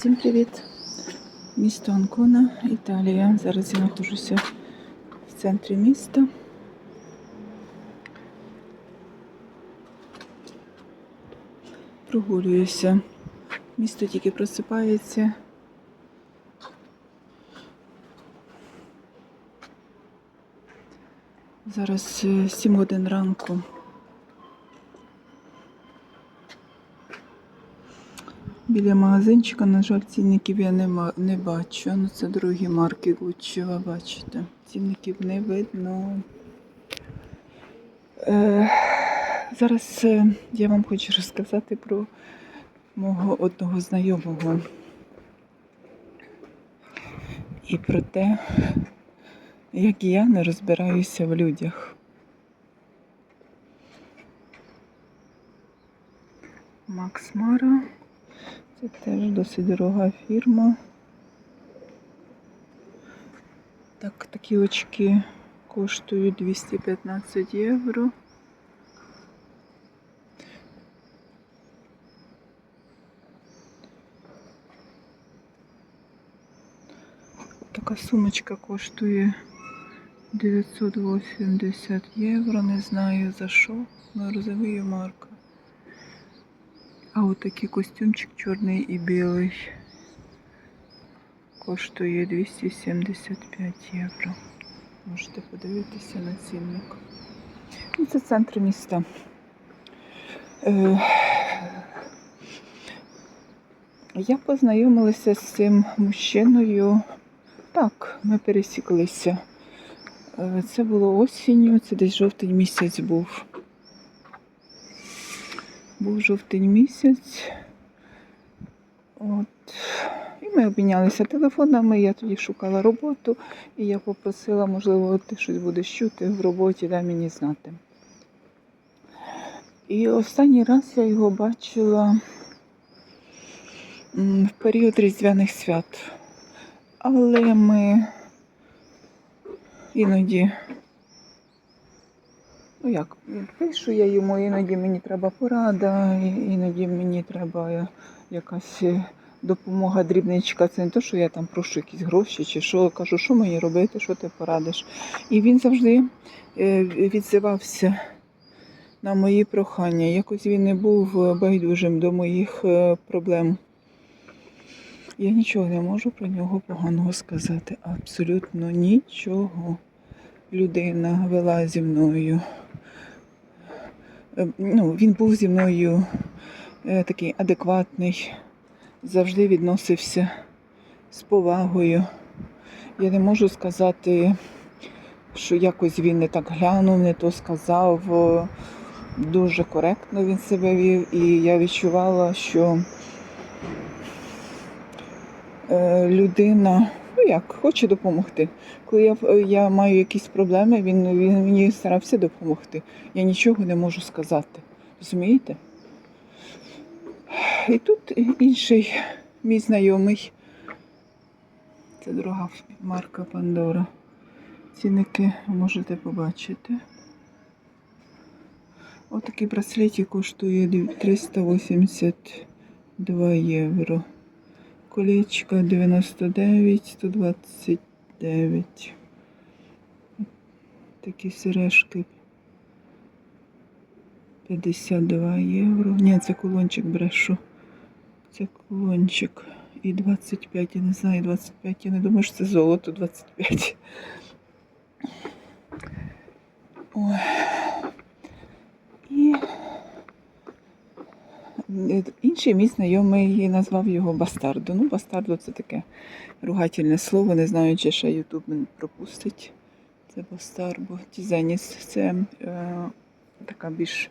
Всім привіт! Місто Анкона, Італія. Зараз я знаходжуся в центрі міста. Прогулююся. Місто тільки просипається. Зараз е, 7 годин ранку. Біля магазинчика, на жаль, цінників я не, не бачу. Ну, це дорогі марки Gucci, бачите. Цінників не видно. Е, зараз е, я вам хочу розказати про мого одного знайомого. І про те, як я не розбираюся в людях. Макс Мара. Це теж досить дорога фірма. Так, такі очки коштують 215 євро. Така сумочка коштує 980 євро. Не знаю за що, але розумію марка. А от такий костюмчик чорний і білий коштує 275 євро. Можете подивитися на цінник. Ну, Це центр міста. Е, Я познайомилася з цим мужчиною. Так, ми пересіклися. Це було осінню, це десь жовтень місяць був. Був жовтень місяць. От. І ми обмінялися телефонами. Я тоді шукала роботу, і я попросила, можливо, ти щось будеш чути в роботі, дай мені знати. І останній раз я його бачила в період Різдвяних свят. Але ми іноді як, пишу я йому, іноді мені треба порада, іноді мені треба якась е, допомога дрібничка. Це не те, що я там прошу якісь гроші чи що. Кажу, що мені робити, що ти порадиш. І він завжди е, відзивався на мої прохання. Якось він не був байдужим до моїх е, проблем. Я нічого не можу про нього поганого сказати. Абсолютно нічого. Людина вела зі мною ну, він був зі мною е, такий адекватний, завжди відносився з повагою. Я не можу сказати, що якось він не так глянув, не то сказав. Е, Дуже коректно він себе вів, і я відчувала, що е, людина як, хоче допомогти. Коли я, я маю якісь проблеми, він, він мені старався допомогти. Я нічого не можу сказати. Розумієте? І тут інший мій знайомий. Це дорога марка Пандора. Цінники можете побачити. Отакий браслетик коштує 382 євро. Колечко 99, 129. Такі сережки 52 євро. Ні, це кулончик брешу. Це кулончик. І 25, я не знаю, 25. Я не думаю, що це золото 25. Ой. І Е, інший мій знайомий назвав його бастардо. Ну, бастардо це таке ругательне слово, не знаю, чи ще Ютуб мене пропустить. Це бастардо. Тізеніс це е, така більш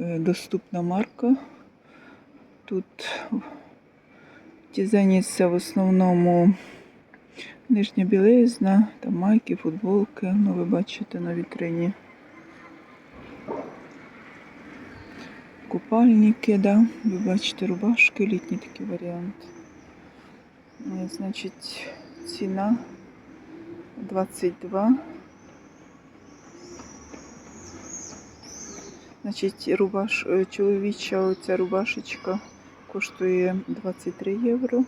е, доступна марка. Тут Тізеніс це в основному нижня білизна, там майки, футболки. Ну, ви бачите на вітрині. Купальники, да. Ви бачите рубашки, літній такий варіант. Е, Значить, ціна 22. Значить, рубаш, е, чоловіча оця рубашечка коштує 23 євро,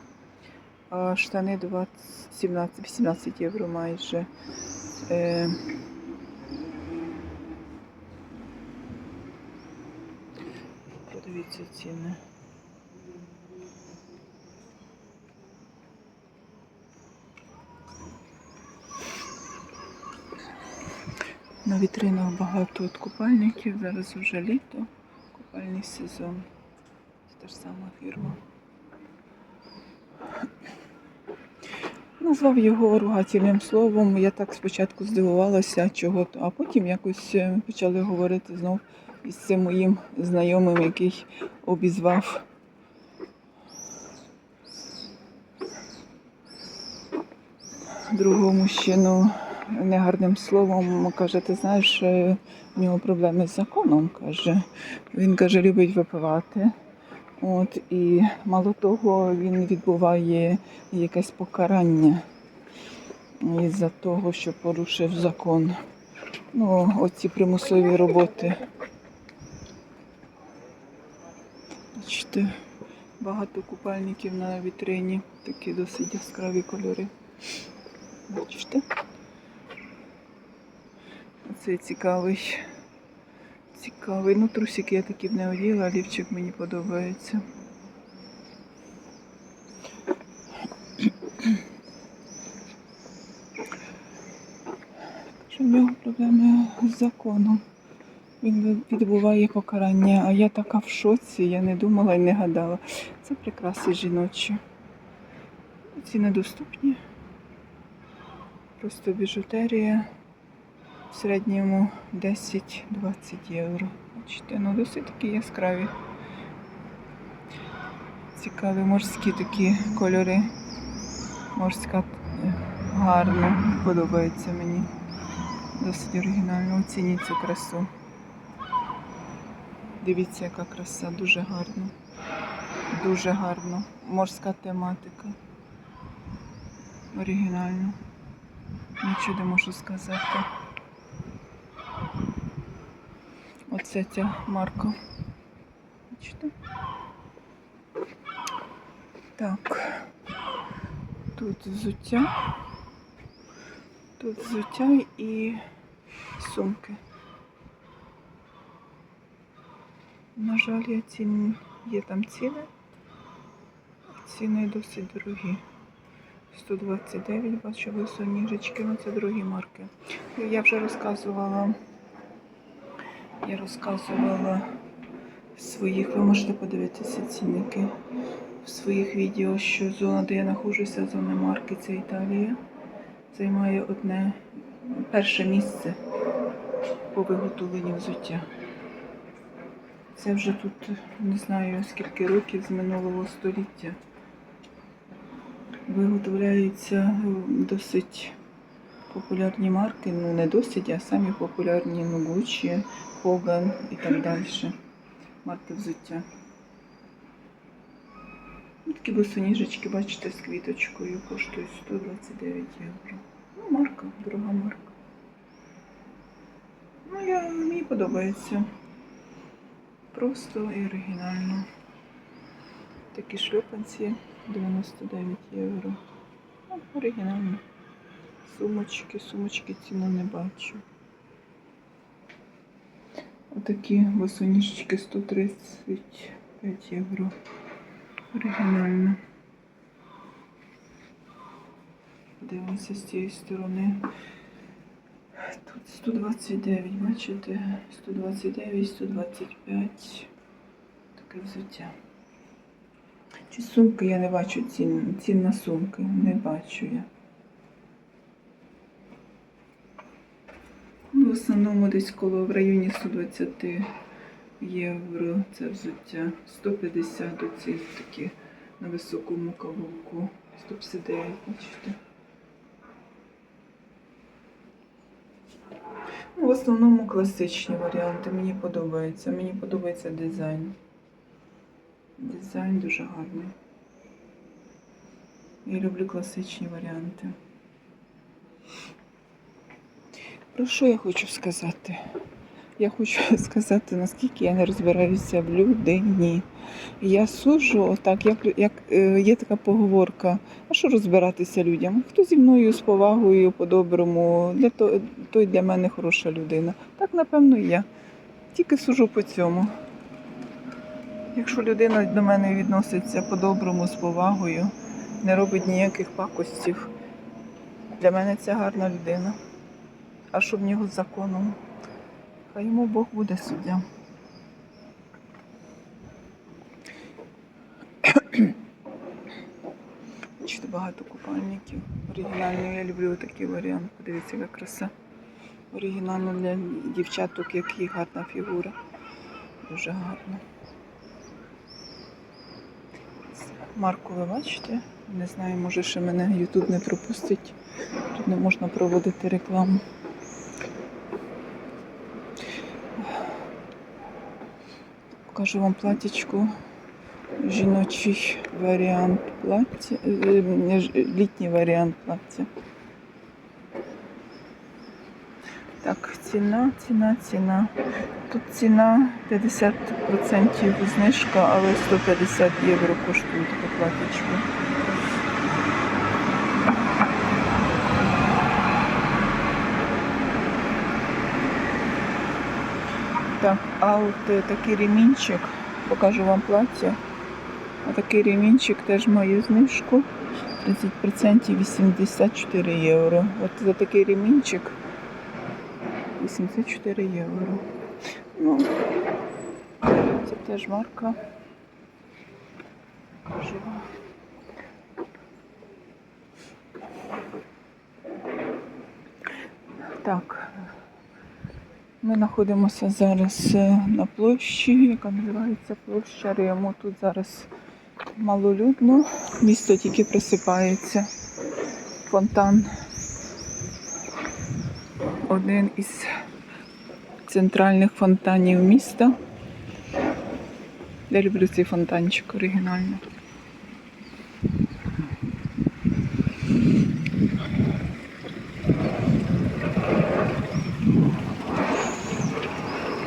а штани 20, 17, 18 євро майже. Подивіться ціни. На вітринах багато от купальників. Зараз вже літо, купальний сезон. Це та ж сама фірма. Назвав його ругательним словом. Я так спочатку здивувалася, чого то, а потім якось е, почали говорити знов із цим моїм знайомим, який обізвав. Другого мужчину негарним словом каже, ти знаєш, е, в нього проблеми з законом. каже. Він каже, любить випивати. От, і мало того, він відбуває якесь покарання із-за того, що порушив закон. Ну, оці примусові роботи. Бачите, багато купальників на вітрині, такі досить яскраві кольори. Бачите? Оцей цікавий. Цікавий. Ну, трусики я такі б не оділа, а лівчик мені подобається. В нього проблеми з законом. Він відбуває покарання, а я така в шоці, я не думала і не гадала. Це прикраси жіночі. Ці недоступні. Просто біжутерія в середньому 10-20 євро. Бачите, ну досить такі яскраві. Цікаві морські такі кольори. Морська е, гарно подобається мені. Досить оригінально. Оцініть цю красу. Дивіться, яка краса, дуже гарно. Дуже гарно. Морська тематика. Оригінально. Нічого не можу сказати. Оце ця марка. Бачите? Так. Тут взуття. Тут взуття і сумки. На жаль, я цін... є там ціни. Ціни досить дорогі. 129, бачу висоніжечки, ну це другі марки. Я вже розказувала. Я розказувала своїх, ви можете подивитися цінники в своїх відео, що зона, де я знаходжуся, зона марки, це Італія. Займає одне перше місце по виготовленню взуття. Це вже тут не знаю скільки років з минулого століття. Виготовляються досить популярні марки, ну не досить, а самі популярні ну, Gucci, Hogan і так далі. Марки взуття. Ну, Такі босоніжечки, бачите, з квіточкою коштують 129 євро. Ну, марка, дорога марка. Ну, я, мені подобається. Просто і оригінально. Такі шльопанці 99 євро. Ну, оригінально. Сумочки, сумочки ціну не бачу. Отакі босоніжечки 135 євро. Оригінально. Дивимося з цієї сторони. Тут 129, бачите? 129, 125. Таке взуття. Чи сумки я не бачу цін, на сумки. Не бачу я. Ну, В основному десь коло в районі 120 євро це взуття. 150 оці такі на високому каблуку. 159, бачите. Ну, в основному класичні варіанти. Мені подобається. Мені подобається дизайн. Дизайн дуже гарний. Я люблю класичні варіанти. Про що я хочу сказати? Я хочу сказати, наскільки я не розбираюся в людині. Я суджу отак, як, як е, є така поговорка. А що розбиратися людям? Хто зі мною з повагою, по-доброму, для то, той для мене хороша людина. Так, напевно, і я. Тільки сужу по цьому. Якщо людина до мене відноситься по-доброму, з повагою, не робить ніяких пакостів, для мене це гарна людина. А що в нього з законом? Хай йому Бог буде суддя. Бачите, багато купальників. Оригінально я люблю такий варіант. Подивіться, яка краса. Оригінально для дівчаток, які гарна фігура. Дуже гарно. Марку, ви бачите? Не знаю, може ще мене Ютуб не пропустить. Тут не можна проводити рекламу. Покажу вам платічку. Жіночий варіант плаття, е, е, літній варіант плаття. Так, ціна, ціна, ціна. Тут ціна 50% знижка, але 150 євро коштує таке платічко. Так, а от е, такий ремінчик, покажу вам плаття. А такий ремінчик теж має знижку. 30% 84 євро. От за такий ремінчик 84 євро. Ну, це теж марка. Покажу вам. Так, ми знаходимося зараз е, на площі, яка називається площа Риму. Тут зараз малолюдно, місто тільки просипається. Фонтан. Один із центральних фонтанів міста. Я люблю цей фонтанчик оригінально.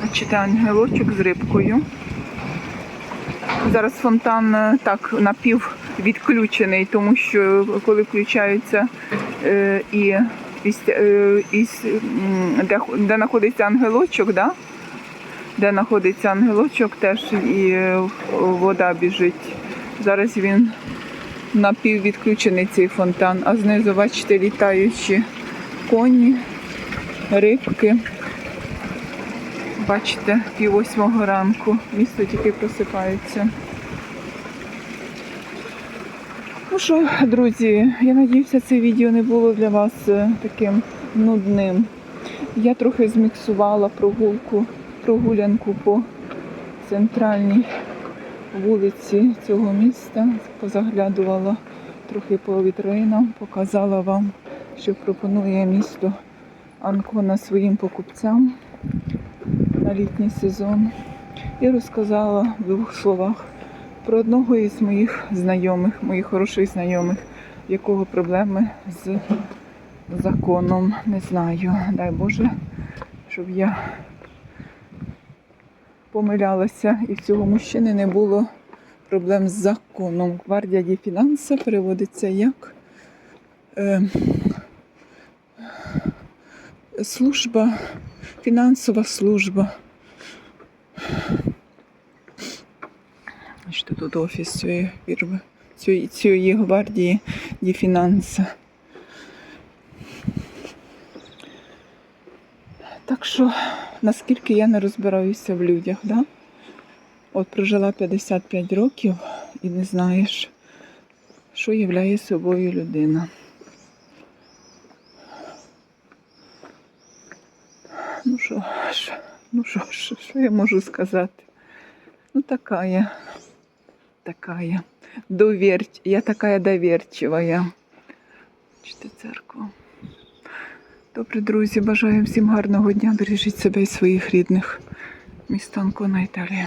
Бачите, ангелочок з рибкою. Зараз фонтан е, так напів відключений, тому що коли включається е, і, і, е, де, де знаходиться ангелочок, да? де знаходиться ангелочок, теж і е, вода біжить. Зараз він напів відключений цей фонтан, а знизу, бачите, літаючі коні, рибки. Бачите, пів восьмого ранку. Місто тільки просипається. Ну що, друзі, я надіюся, це відео не було для вас е, таким нудним. Я трохи зміксувала прогулку, прогулянку по центральній вулиці цього міста. Позаглядувала трохи по вітринам, показала вам, що пропонує місто Анкона своїм покупцям на літній сезон і розказала в двох словах про одного із моїх знайомих, моїх хороших знайомих, якого проблеми з законом. Не знаю. Дай Боже, щоб я помилялася і в цього мужчини не було проблем з законом. Гвардія ді переводиться як е, служба, фінансова служба. Що тут офіс цієї фірми, цієї, цієї гвардії ді фінанса. Так що, наскільки я не розбираюся в людях, да? От прожила 55 років і не знаєш, що являє собою людина. Ну що ж, ну що ж, що я можу сказати? Ну, така я, така Я така довірчива. Чти церкву. Добре, друзі, бажаю всім гарного дня. Бережіть себе і своїх рідних. Містанко на Італія.